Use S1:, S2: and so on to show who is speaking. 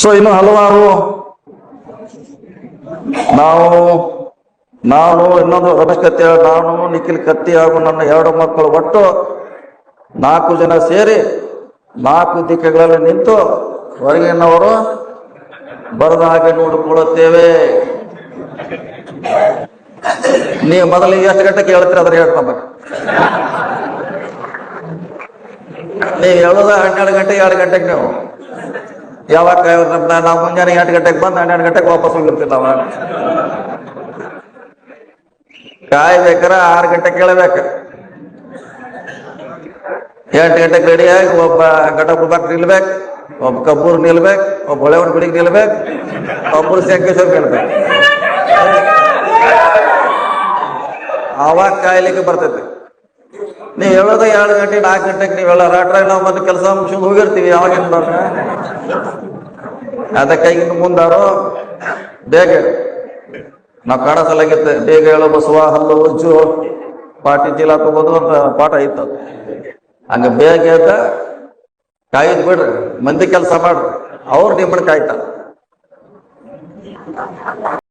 S1: So ಇನ್ನು ಹಲವಾರು ನಾವು, ನಾನು ಇನ್ನೊಂದು ರಮೇಶ್ ಕತ್ತಿ ನಾನು ನಿಖಿಲ್ ಕತ್ತಿ ಹಾಗೂ ನನ್ನ ಎರಡು ಮಕ್ಕಳು ಒಟ್ಟು ನಾಲ್ಕು ಜನ ಸೇರಿ ನಾಲ್ಕು ದಿಕ್ಕುಗಳಲ್ಲಿ ನಿಂತು ಹೊರಗಿನವರು ಬರದ ಹಾಗೆ ನೋಡಿಕೊಳ್ಳುತ್ತೇವೆ. ನೀವು ಮೊದಲಿಗೆ ಎಷ್ಟು ಗಂಟೆಗೆ ಹೇಳ್ತೀರ ಅದ್ರ ಹೇಳ್ತಾ ಬರ್ರಿ ನೀವು ಹೇಳೋದ ಹನ್ನೆರಡು ಗಂಟೆ, ಎರಡು ಗಂಟೆಗೆ ನೀವು. ಯಾವಾಗ ನಾವು ಮುಂಜಾನೆ ಎಂಟು ಗಂಟೆಗೆ ಬಂದು ಹನ್ನೆರಡು ಗಂಟೆಗೆ ವಾಪಸ್ ಹೋಗಿರ್ತೀವಿ ನಾವು ಕಾಯ್ಬೇಕಾರ ಆರು ಗಂಟೆ ಕೇಳಬೇಕು. ಎಂಟು ಗಂಟೆಗೆ ರೆಡಿಯಾಗಿ ಒಬ್ಬ ಘಟಪ್ರಭಾಕ್ ನಿಲ್ಬೇಕು, ಒಬ್ಬ ಕಬ್ಬೂರ್ ನಿಲ್ಬೇಕು, ಒಬ್ಬ ಹೊಳೆವನ ಗುಡಿಗೆ ನಿಲ್ಬೇಕು, ಒಬ್ಬರು ಸಂಕೇಶ್ವರ ನಿಲ್ಬೇಕು ಆವಾಗ ಕಾಯ್ಲಿಕ್ಕೆ ಬರ್ತೈತಿ. ನೀವು ಹೇಳೋದ ಎರಡು ಗಂಟೆ ನಾಲ್ಕು ಗಂಟೆಗೆ ನೀವೆಲ್ಲ ರಾಟ್ರಾಗ ನಾವು ಬಂದು ಕೆಲಸ ಮುಗಿಸ್ಕೊಂಡು ಹೋಗಿರ್ತೀವಿ, ಯಾವಾಗ ಏನ್ ಮಾಡ್ರೆ ಅದಕ್ಕಾಗಿ ಮುಂದಾರು, ಬೇಗ ನಾವು ಕಾಣಿಸಲಾಗಿತ್ತೆ, ಬೇಗ ಹೇಳೋ, ಬಸವ, ಹಲ್ಲು, ಉಜ್ಜು, ಪಾಟಿ ಚೀಲ ತಗೋದು ಅಂತ ಪಾಠ ಇತ್ತು ಹಂಗ ಬೇಗ ಎದ್ದ ಕಾಯ್ದು ಬಿಡ್ರಿ, ಮಂದಿ ಕೆಲಸ ಮಾಡ್ರಿ. ಅವ್ರು ನಿಮ್ಮನ್ನ ಕಾಯ್ತಾರ